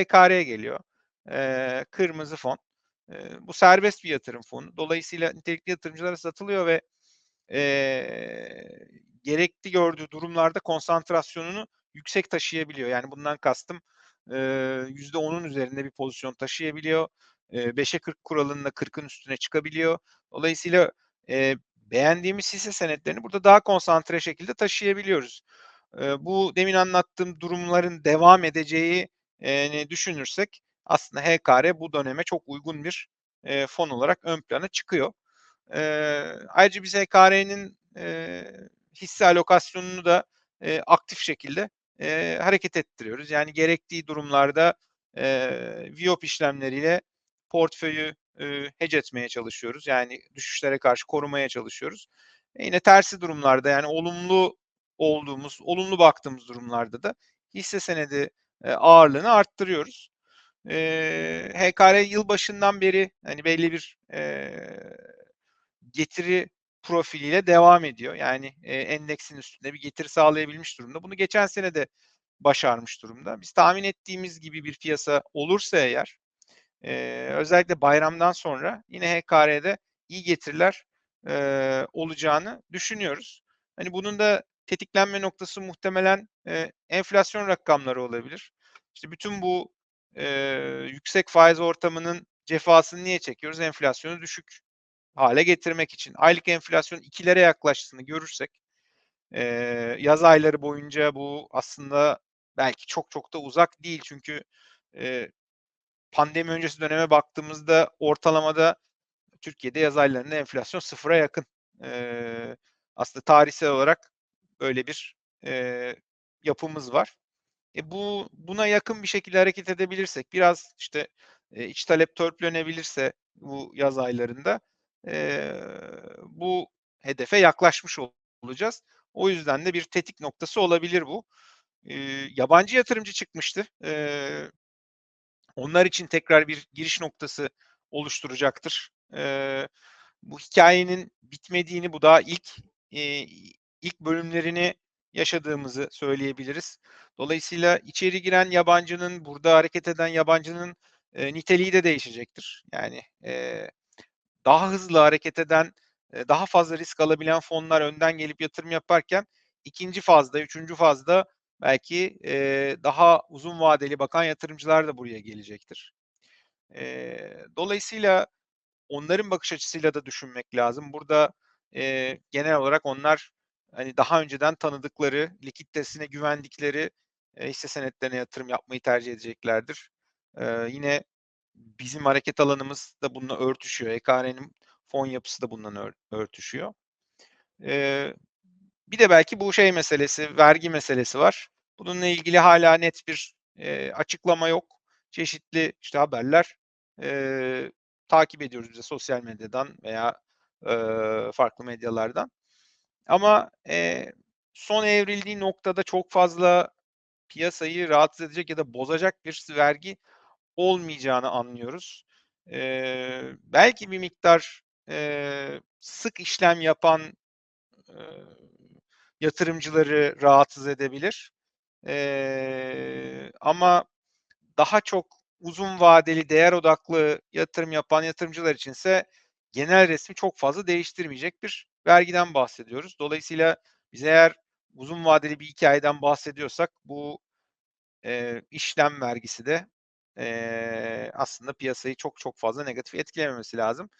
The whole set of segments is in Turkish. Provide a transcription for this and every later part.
HKR geliyor. Eee, kırmızı fon. Eee, bu serbest bir yatırım fonu. Dolayısıyla nitelikli yatırımcılara satılıyor ve eee, gerekli gördüğü durumlarda konsantrasyonunu yüksek taşıyabiliyor. Yani bundan kastım eee, %10'un üzerinde bir pozisyon taşıyabiliyor. Eee, 5'e 40 kuralında 40'ın üstüne çıkabiliyor. Dolayısıyla eee, beğendiğimiz hisse senetlerini burada daha konsantre şekilde taşıyabiliyoruz. Eee, bu demin anlattığım durumların devam edeceği eee, düşünürsek aslında HKR bu döneme çok uygun bir eee, fon olarak ön plana çıkıyor. Eee, ayrıca biz HKR'nin eee, hisse alokasyonunu da eee, aktif şekilde eee, hareket ettiriyoruz. Yani gerektiği durumlarda eee, VWAP işlemleriyle portföyü eee, hedge etmeye çalışıyoruz. Yani düşüşlere karşı korumaya çalışıyoruz. E yine tersi durumlarda yani olumlu olduğumuz, olumlu baktığımız durumlarda da hisse senedi eee, ağırlığını arttırıyoruz. Eee, HKR yılbaşından beri hani belli bir eee, getiri profiliyle devam ediyor. Yani eee, endeksin üstünde bir getiri sağlayabilmiş durumda. Bunu geçen sene de başarmış durumda. Biz tahmin ettiğimiz gibi bir piyasa olursa eğer eee, özellikle bayramdan sonra yine HKR'de iyi getiriler eee, olacağını düşünüyoruz. Hani bunun da tetiklenme noktası muhtemelen eee, enflasyon rakamları olabilir. İşte bütün bu eee, yüksek faiz ortamının cefasını niye çekiyoruz? Enflasyonu düşük hale getirmek için. Aylık enflasyon 2'lere yaklaştığını görürsek eee, yaz ayları boyunca bu aslında belki çok çok da uzak değil. Çünkü eee, pandemi öncesi döneme baktığımızda ortalamada Türkiye'de yaz aylarında enflasyon sıfıra yakın. Eee, aslında tarihsel olarak böyle bir eee, yapımız var. E bu buna yakın bir şekilde hareket edebilirsek, biraz işte eee, iç talep törpülenebilirse bu yaz aylarında eee, bu hedefe yaklaşmış olacağız. O yüzden de bir tetik noktası olabilir bu. Eee, yabancı yatırımcı çıkmıştı. Eee, onlar için tekrar bir giriş noktası oluşturacaktır. Eee, bu hikayenin bitmediğini, bu daha ilk eee, ilk bölümlerini yaşadığımızı söyleyebiliriz. Dolayısıyla içeri giren yabancının, burada hareket eden yabancının eee, niteliği de değişecektir. Yani eee, daha hızlı hareket eden, eee, daha fazla risk alabilen fonlar önden gelip yatırım yaparken ikinci fazda, üçüncü fazda belki eee, daha uzun vadeli bakan yatırımcılar da buraya gelecektir. Eee, dolayısıyla onların bakış açısıyla da düşünmek lazım. Burada eee, genel olarak onlar hani daha önceden tanıdıkları, likiditesine güvendikleri eee, hisse senetlerine yatırım yapmayı tercih edeceklerdir. Eee, yine bizim hareket alanımız da bununla örtüşüyor. HKR'nin fon yapısı da bundan ör örtüşüyor. Eee, bir de belki bu şey meselesi, vergi meselesi var. Bununla ilgili hâlâ net bir eee, açıklama yok. Çeşitli işte haberler eee, takip ediyoruz biz de sosyal medyadan veya eee, farklı medyalardan. Ama eee, son evrildiği noktada çok fazla piyasayı rahatsız edecek ya da bozacak bir vergi olmayacağını anlıyoruz. Eee, belki bir miktar eee, sık işlem yapan eee, yatırımcıları rahatsız edebilir. Eee, ama daha çok uzun vadeli, değer odaklı yatırım yapan yatırımcılar içinse genel resmi çok fazla değiştirmeyecek bir vergiden bahsediyoruz. Dolayısıyla biz eğer uzun vadeli bir hikâyeden bahsediyorsak bu eee, işlem vergisi de eee, aslında piyasayı çok çok fazla negatif etkilememesi lazım.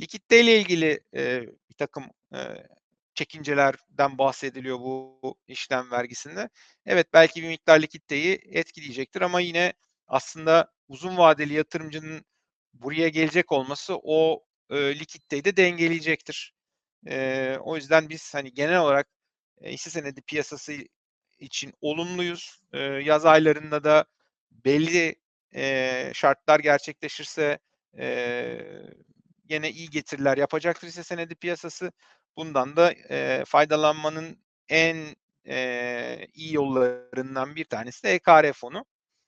Likiditeyle ilgili eee, birtakım eee, çekincelerden bahsediliyor bu işlem vergisinde. Evet, belki bir miktar likiditeyi etkileyecektir ama yine aslında uzun vadeli yatırımcının buraya gelecek olması o eee, likiditeyi de dengeleyecektir. Eee, o yüzden biz hani genel olarak eee, hisse senedi piyasası için olumluyuz. Eee, yaz aylarında da belli eee, şartlar gerçekleşirse eee, gene iyi getiriler yapacaktır hisse senedi piyasası. Bundan da eee, faydalanmanın en eee, iyi yollarından bir tanesi de HKR fonu.